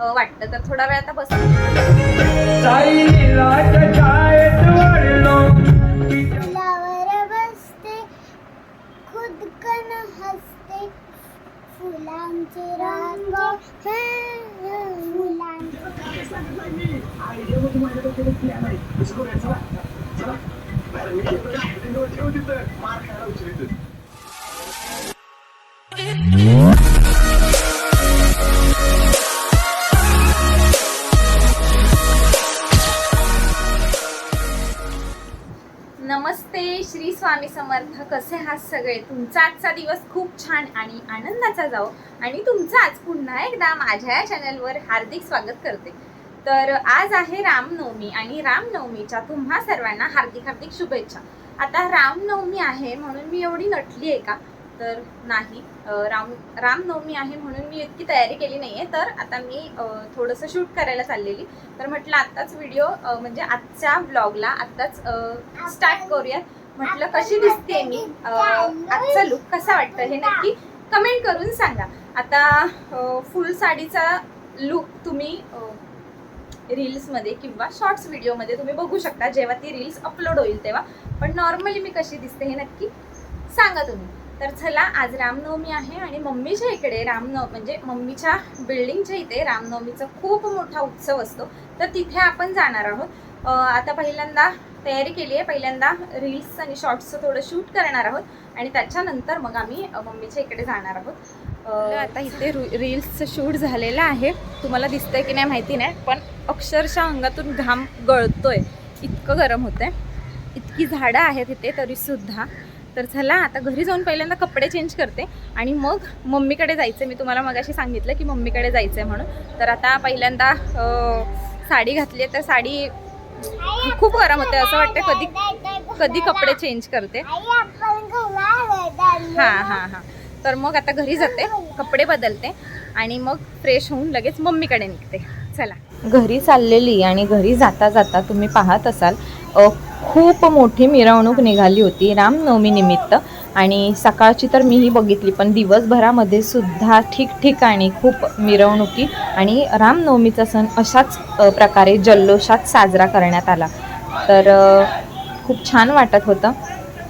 वाटतं तर थोडा वेळ आता बस. श्री स्वामी समर्थ. कसे आहात सगळे? तुमचा आजचा दिवस खूप छान आणि आनंदाचा जाओ आणि तुमचं आज पुन्हा एकदा माझ्या या चॅनलवर हार्दिक स्वागत करते. तर आज आहे रामनवमी आणि रामनवमीच्या तुम्हा सर्वांना हार्दिक हार्दिक शुभेच्छा. आता रामनवमी आहे म्हणून मी एवढी नटली आहे का? तर नाही. राम रामनवमी आहे म्हणून मी इतकी तयारी केली नाही आहे तर आता मी थोडंसं शूट करायला चाललेली. तर म्हटलं आत्ताच व्हिडिओ म्हणजे आजच्या ब्लॉगला आत्ताच स्टार्ट करूयात. म्हटलं कशी दिसते मी? आजचा लुक कसा वाटतं हे नक्की कमेंट करून सांगा. आता फुल साडीचा लुक तुम्ही रील्समध्ये किंवा शॉर्ट्स व्हिडिओमध्ये तुम्ही बघू शकता. जेव्हा ती रील्स अपलोड होईल तेव्हा. पण नॉर्मली मी कशी दिसते हे नक्की सांगा तुम्ही. तर चला आज रामनवमी आहे आणि मम्मीच्या इकडे रामनव म्हणजे मम्मीच्या बिल्डिंगच्या इथे रामनवमीचा खूप मोठा उत्सव असतो. तर तिथे आपण जाणार आहोत. आता पहिल्यांदा तयारी केली आहे. पहिल्यांदा रील्स आणि शॉर्ट्सचं थोडं शूट करणार आहोत आणि त्याच्यानंतर मग आम्ही मम्मीच्या इकडे जाणार आहोत. आता इथे रील्सचं शूट झालेलं आहे. तुम्हाला दिसतंय की नाही माहिती नाही पण अक्षरशः अंगातून घाम गळतोय. इतकं गरम होतंय. इतकी झाडं आहेत इथे तरीसुद्धा. तर चला आता घरी जाऊन पहिल्यांदा कपडे चेंज करते. आणि मग मम्मीकडे जायचं मी तुम्हाला मगाशी सांगितलं की मम्मीकडे जायचं आहे म्हणून. तर आता पहिल्यांदा साडी घातली आहे. तर साडी खूप गरम होते असं वाटतं कधी कधी कपडे चेंज करते. हां हां हां. तर मग आता घरी जाते. कपडे बदलते. आणि मग फ्रेश होऊन लगेच मम्मीकडे निघते. चला. घरी चाललेली आणि घरी जाता जाता तुम्ही पाहत असाल खूप मोठी मिरवणूक निघाली होती रामनवमी निमित्त. आणि सकाळची तर मीही बघितली पण दिवसभरामध्ये सुद्धा ठिकठिकाणी खूप मिरवणुकी आणि रामनवमीचा सण अशाच प्रकारे जल्लोषात साजरा करण्यात आला. तर खूप छान वाटत होतं.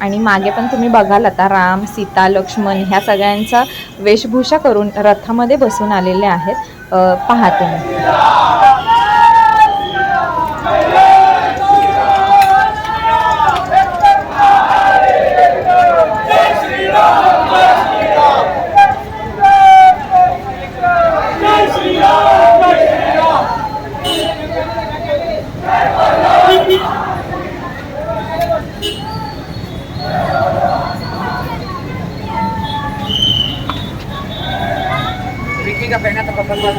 आणि मागे पण तुम्ही बघाल आता राम सीता लक्ष्मण ह्या सगळ्यांचा वेशभूषा करून रथामध्ये बसून आलेले आहेत. पाहा तुम्ही. विकी का पहना था पसंद बात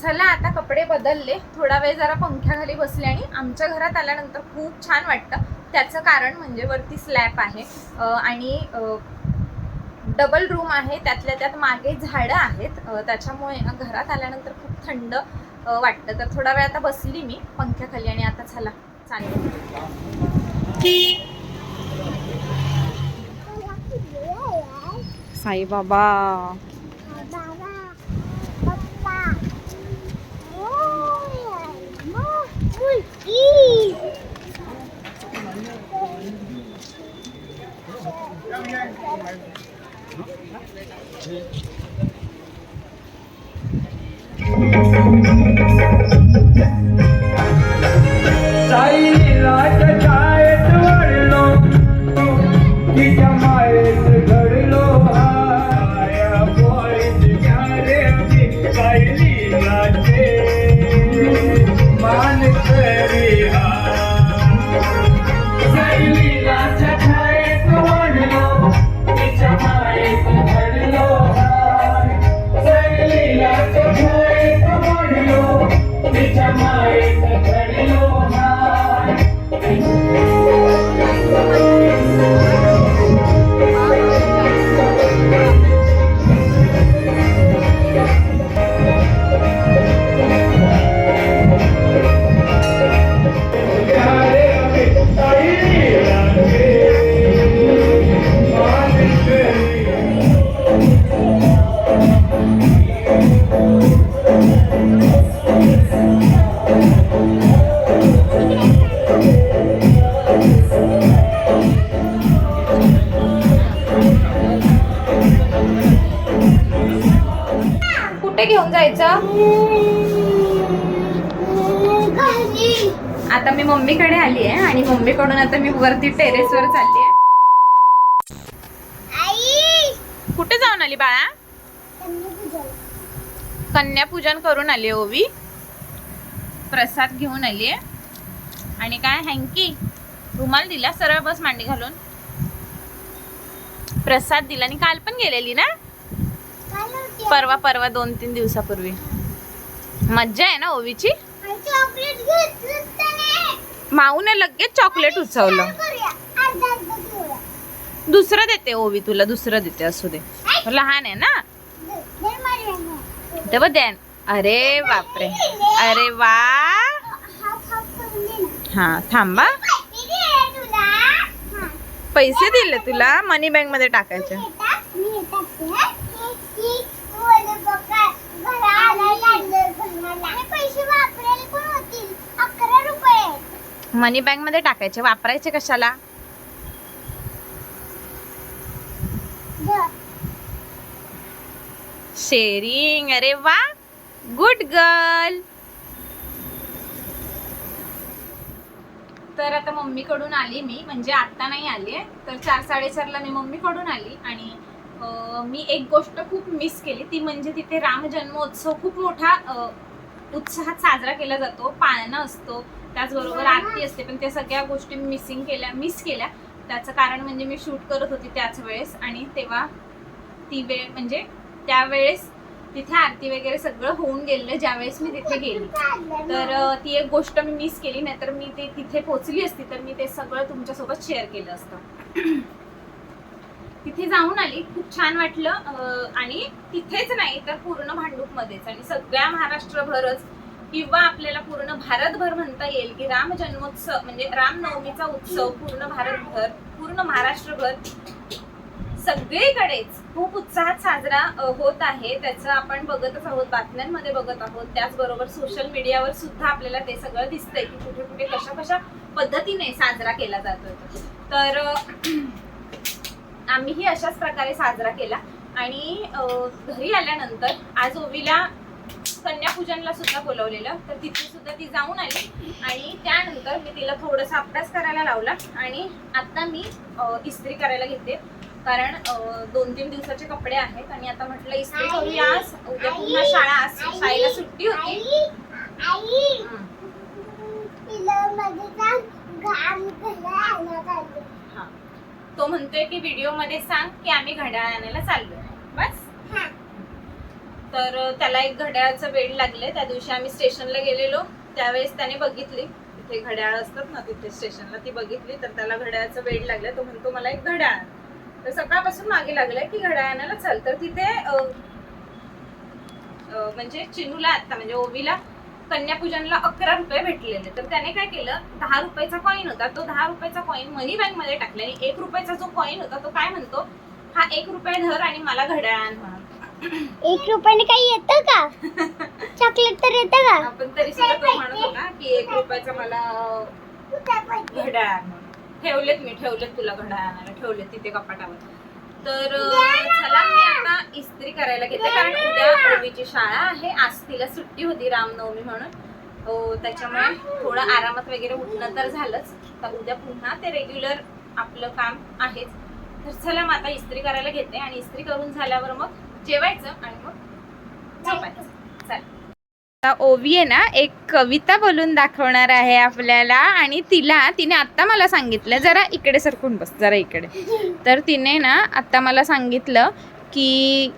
चला आता कपडे बदलले. थोडा वेळ जरा पंख्याखाली बसले आणि आमच्या घरात आल्यानंतर खूप छान वाटतं. त्याचं कारण म्हणजे वरती स्लॅब आहे. आणि डबल रूम आहे त्यातल्या त्यात मागे झाडं आहेत. त्याच्यामुळे ना घरात आल्यानंतर खूप थंड वाटतं. तर थोडा वेळ आता बसली मी पंख्याखाली आणि आता चला चालेल साईबाबा. आता मी मम्मीकडे आली आहे आणि मम्मीकडून आता मी वरती टेरेसवर चालली आहे. आई! कुठे जाऊन आली बाळा? कन्यापूजन. करून आली ओवी. प्रसाद घेऊन आली आहे. आणि काय हँकी? रुमाल दिला सरळ बस मांडी घालून. प्रसाद दिला आणि काल पण गेलेली ना? परवा परवा दोन तीन दिवसापूर्वी. मज्जा आहे ना ओवीची? माऊने लगेच चॉकलेट उचवलं दुसरं देते ओवी तुला दुसरं देते असू दे लहान आहे ना तेव्हा द्या अरे बापरे अरे वा हा थांबा पैसे हा पैसे दिले तुला मनी बँकमध्ये टाकायचे येतात मी येतात ते हा ही ओले बघा घरा आला लागलं घराला हे पैसे वापरायला पण होतील अकरा रुपये मनी बँकमध्ये टाकायचे. वापरायचे कशाला. शेरिंग अरे वा. गुड गर्ल तर आता मम्मीकडून आली मी. म्हणजे आता नाही आली आहे. तर चार साडेचारला मी मम्मीकडून आली. आणि मी एक गोष्ट खूप मिस केली. ती म्हणजे तिथे राम जन्मोत्सव खूप मोठा उत्साहात साजरा केला जातो. पाळणं असतो. त्याचबरोबर आरती असते पण त्या सगळ्या गोष्टी मिसिंग केल्या मिस केल्या. त्याचं कारण म्हणजे मी शूट करत होती त्याच वेळेस आणि तेव्हा ती वेळ म्हणजे त्यावेळेस तिथे आरती वगैरे सगळं होऊन गेलेलं ज्यावेळेस मी तिथे गेली. तर ती एक गोष्ट मी मिस केली नाहीतर मी ते तिथे पोचली असती तर मी ते सगळं तुमच्यासोबत शेअर केलं असतं. तिथे जाऊन आली खूप छान वाटलं आणि तिथेच नाही तर पूर्ण भांडूपमध्येच. आणि सगळ्या महाराष्ट्रभरच किंवा आपल्याला पूर्ण भारतभर म्हणता येईल की राम जन्मोत्सव म्हणजे रामनवमीचा उत्सव पूर्ण भारतभर पूर्ण महाराष्ट्रभर सगळीकडेच खूप उत्साहात साजरा होत आहे. त्याचं आपण बघतच आहोत बातम्यांमध्ये बघत आहोत. त्याचबरोबर सोशल मीडियावर सुद्धा आपल्याला ते सगळं दिसतंय की कुठे कुठे कशा कशा पद्धतीने साजरा केला जातोय तर आम्हीही अशाच प्रकारे साजरा केला आणि घरी आल्यानंतर आज ओवीला कन्यापूजनला सुद्धा बोलवलेलं. तर तिथे सुद्धा ती जाऊन आली. आणि त्यानंतर मी तिला थोडासा अभ्यास करायला लावला. आणि आता मी इस्त्री करायला घेते. कारण दोन तीन दिवसाचे कपडे आहेत आणि आता म्हटलं इस्त्री करूया. आज उद्या पुन्हा शाळा आज शाळेला सुट्टी होती. तो म्हणतोय की व्हिडिओमध्ये सांग की आम्ही घड्याळ आणायला चाललोय. बस. हा. तर त्याला एक घड्याळाचं वेळ लागले. त्या दिवशी आम्ही स्टेशनला गेलेलो. त्यावेळेस त्याने बघितली. तिथे घड्याळ असतात ना तिथे स्टेशनला ती बघितली. तर त्याला घड्याळाचं वेळ लागलं. तो म्हणतो मला एक घड्याळ. तर सकाळपासून मागे लागलाय की घड्याळ आणायला चल. तर तिथे म्हणजे चिनूला आता म्हणजे ओवीला कन्यापूजनला अकरा रुपये भेटलेले. तर त्याने काय केलं? दहा रुपयाचा कॉईन होता. तो दहा रुपयाचा कॉईन मनी बँकमध्ये टाकला. आणि एक रुपयाचा जो कॉईन होता तो काय म्हणतो? हा एक रुपये धर आणि मला घड्याळ आण. म्हणा एक रुपयाने काही येतं का? चॉकलेट तर येतं का? आपण तरी सुद्धा तो म्हणत होता की एक रुपयाचा मला घड्याळ आण. ठेवलेत मी ठेवलेत तुला घड्याळ आणायला ठेवलेत तिथे कपाटावर. तर चला मी आता इस्त्री करायला घेते कारण उद्या ओवीची शाळा आहे. आज तिला सुट्टी होती रामनवमी म्हणून. त्याच्यामुळे थोडं आरामात वगैरे उठणं तर झालंच. तर उद्या पुन्हा ते रेग्युलर आपलं काम आहेच. तर चला मग आता इस्त्री करायला घेते आणि इस्त्री करून झाल्यावर मग जेवायचं आणि मग झोपायचं. ओवी आहे ना एक कविता बोलून दाखवणार आहे आपल्याला आणि तिला तिने आत्ता मला सांगितलं जरा इकडे सरकून बस जरा इकडे. तर तिने ना आत्ता मला सांगितलं की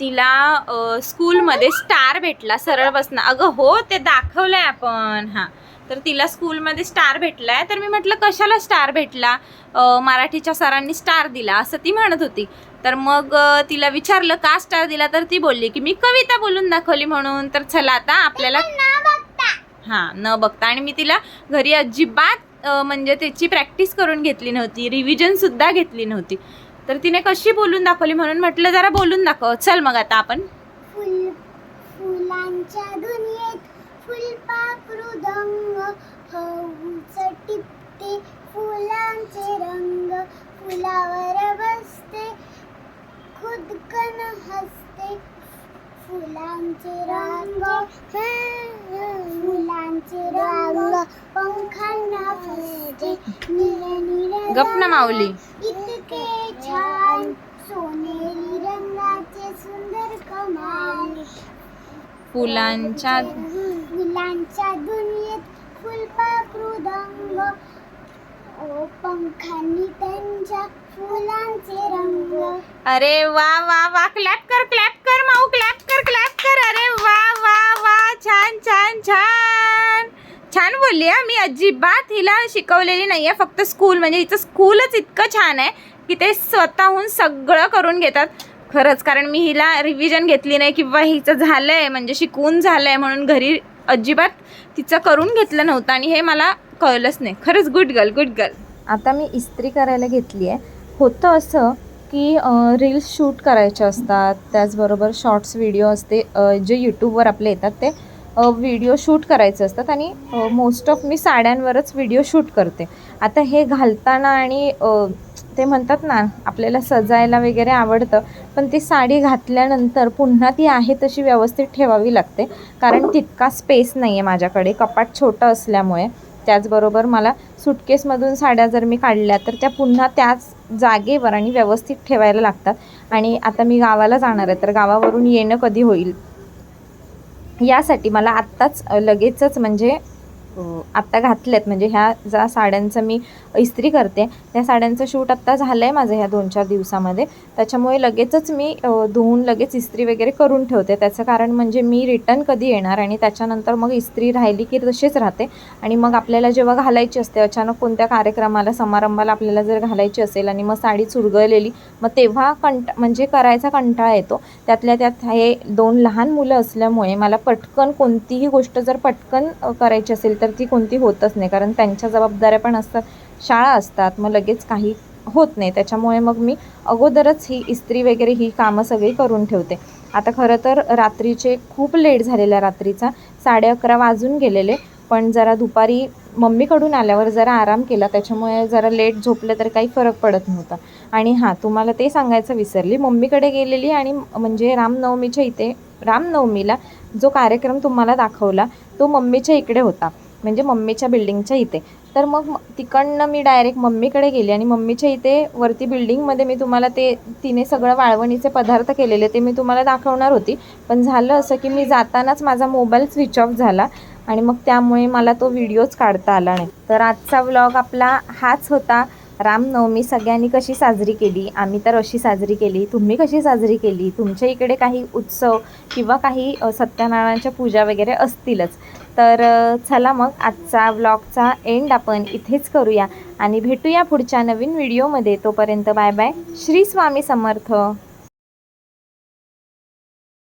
तिला स्कूलमध्ये स्टार भेटला सरळ बसना अगं हो ते दाखवलंय आपण. हां. तर तिला स्कूलमध्ये स्टार भेटलाय तर मी म्हटलं कशाला स्टार भेटला? मराठीच्या सरांनी स्टार दिला असं ती म्हणत होती. तर मग तिला विचारलं का स्टार दिला? तर ती बोलली की मी कविता बोलून दाखवली म्हणून. तर चला आता आपल्याला हां न बघता. आणि मी तिला घरी अजिबात म्हणजे त्याची प्रॅक्टिस करून घेतली नव्हती. रिव्हिजन सुद्धा घेतली नव्हती. तर तिने कशी बोलून दाखवली म्हणून म्हटलं जरा बोलून दाखव. चल मग आता आपण. फुलांच्या हृदंग हौच टिपते फुलांचे रंग फुलावर बसते खुदकन हसते. फुलांचे रंग फुलांचे रंग पंखांना फुलते निळे निळे गप्न माऊली इतके छान सोनेरी रंगाचे सुंदर कमाल फुलांच्या फुलांच्या दुनियेत फुलपाखरू दंग ओ पंखांनी त्यांच्या फुलांचे रंग. अरे वा वा वा. क्लॅप कर क्लॅप कर माऊ. क्लॅप कर क्लॅप कर. अरे वा वा वा. छान छान छान. छान बोलली हा. मी अजिबात हिला शिकवलेली नाही आहे फक्त स्कूल म्हणजे हिचं स्कूलच इतकं छान आहे की ते स्वतःहून सगळं करून घेतात. खरंच कारण मी हिला रिव्हिजन घेतली नाही किंवा हिचं झालं आहे म्हणजे शिकवून झालं आहे म्हणून घरी अजिबात तिचं करून घेतलं नव्हतं आणि हे मला कळलंच नाही. खरंच गुड गर्ल गुड गर्ल आता मी इस्त्री करायला घेतली आहे. होतं असं की रील्स शूट करायचे असतात त्याचबरोबर शॉर्ट्स व्हिडिओ असते जे यूट्यूबवर आपले येतात ते व्हिडिओ शूट करायचे असतात आणि मोस्ट ऑफ मी साड्यांवरच व्हिडिओ शूट करते. आता हे घालताना आणि ते म्हणतात ना आपल्याला सजायला वगैरे आवडतं पण ती साडी घातल्यानंतर पुन्हा ती आहे तशी व्यवस्थित ठेवावी लागते. कारण तितका स्पेस नाही आहे माझ्याकडे कपाट छोटं असल्यामुळे. त्याचबरोबर मला सुटकेसमधून साड्या जर मी काढल्या तर त्या पुन्हा त्याच जागेवर आणि व्यवस्थित ठेवायला लागतात. आणि आता मी गावाला जाणार आहे तर गावावरून येणं कधी होईल? यासाठी मला आत्ताच लगेचच म्हणजे आत्ता घातल्यात म्हणजे ह्या ज्या साड्यांचं मी इस्त्री करते त्या साड्यांचं शूट आत्ता झालं आहे माझं ह्या दोन चार दिवसामध्ये. त्याच्यामुळे लगेचच मी धुवून लगेच इस्त्री वगैरे करून ठेवते. त्याचं कारण म्हणजे मी रिटर्न कधी येणार आणि त्याच्यानंतर मग इस्त्री राहिली की तशीच राहते. आणि मग आपल्याला जेव्हा घालायची असते अचानक कोणत्या कार्यक्रमाला समारंभाला आपल्याला जर घालायची असेल आणि मग साडी चुरगळलेली मग तेव्हा कंट म्हणजे करायचा कंटाळा येतो. त्यातल्या त्यात हे दोन लहान मुलं असल्यामुळे मला पटकन कोणतीही गोष्ट जर पटकन करायची असेल तर ती कोणती होतच नाही. कारण त्यांच्या जबाबदाऱ्या पण असतात शाळा असतात मग लगेच काही होत नाही. त्याच्यामुळे मग मी अगोदरच ही इस्त्री वगैरे ही कामं सगळी करून ठेवते. आता खरं तर रात्रीचे खूप लेट झालेला रात्रीचा साडे अकरा वाजून गेलेले. पण जरा दुपारी मम्मीकडून आल्यावर जरा आराम केला. त्याच्यामुळे जरा लेट झोपले तर काही फरक पडत नव्हता. आणि हां तुम्हाला ते सांगायचं विसरली. मम्मीकडे गेलेली आणि म्हणजे रामनवमीच्या इथे रामनवमीला जो कार्यक्रम तुम्हाला दाखवला तो मम्मीच्या इकडे होता. म्हणजे मम्मीच्या बिल्डिंगच्या इथे. तर मग तिकडनं मी डायरेक्ट मम्मीकडे गेली आणि मम्मीच्या इथे वरती बिल्डिंगमध्ये मी तुम्हाला ते तिने सगळं वाळवणीचे पदार्थ केलेले ते मी तुम्हाला दाखवणार होती. पण झालं असं की मी जातानाच माझा मोबाईल स्विच ऑफ झाला आणि मग त्यामुळे मला तो व्हिडिओच काढता आला नाही. तर आजचा व्लॉग आपला हाच होता. रामनवमी सगळ्यांनी कशी साजरी केली? आम्ही तर अशी साजरी केली. तुम्ही कशी साजरी केली? तुमच्या इकडे काही उत्सव किंवा काही सत्यनारायणाच्या पूजा वगैरे असतीलच. तर चला मग आजचा व्लॉगचा एंड आपण इथेच करूया. आणि भेटूया पुढच्या नवीन व्हिडिओमध्ये तोपर्यंत बाय बाय श्री स्वामी समर्थ.